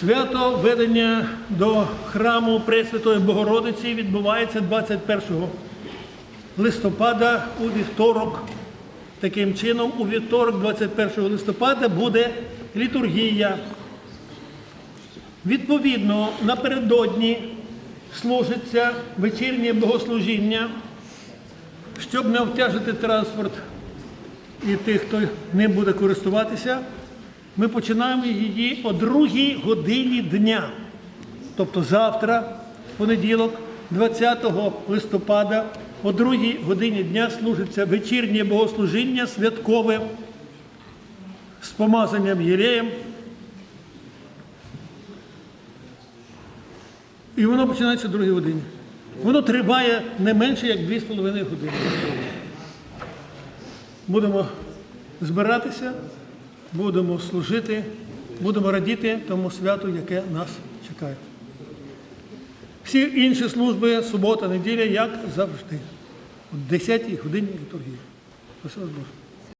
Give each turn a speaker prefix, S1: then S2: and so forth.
S1: Свято ведення до храму Пресвятої Богородиці відбувається 21 листопада у вівторок. Таким чином, у вівторок, 21 листопада, буде літургія. Відповідно, напередодні служиться вечірнє богослужіння, щоб не обтяжити транспорт і тих, хто ним буде користуватися. Ми починаємо її о другій годині дня. Тобто завтра, понеділок, 20 листопада, о другій годині дня служиться вечірнє богослужіння святкове з помазанням єреєм. І воно починається о другій годині. Воно триває не менше, як 2,5 години. Будемо збиратися, будемо служити, будемо радіти тому святу, яке нас чекає. Всі інші служби, субота, неділя, як завжди, о 10 годині літургії. Боже.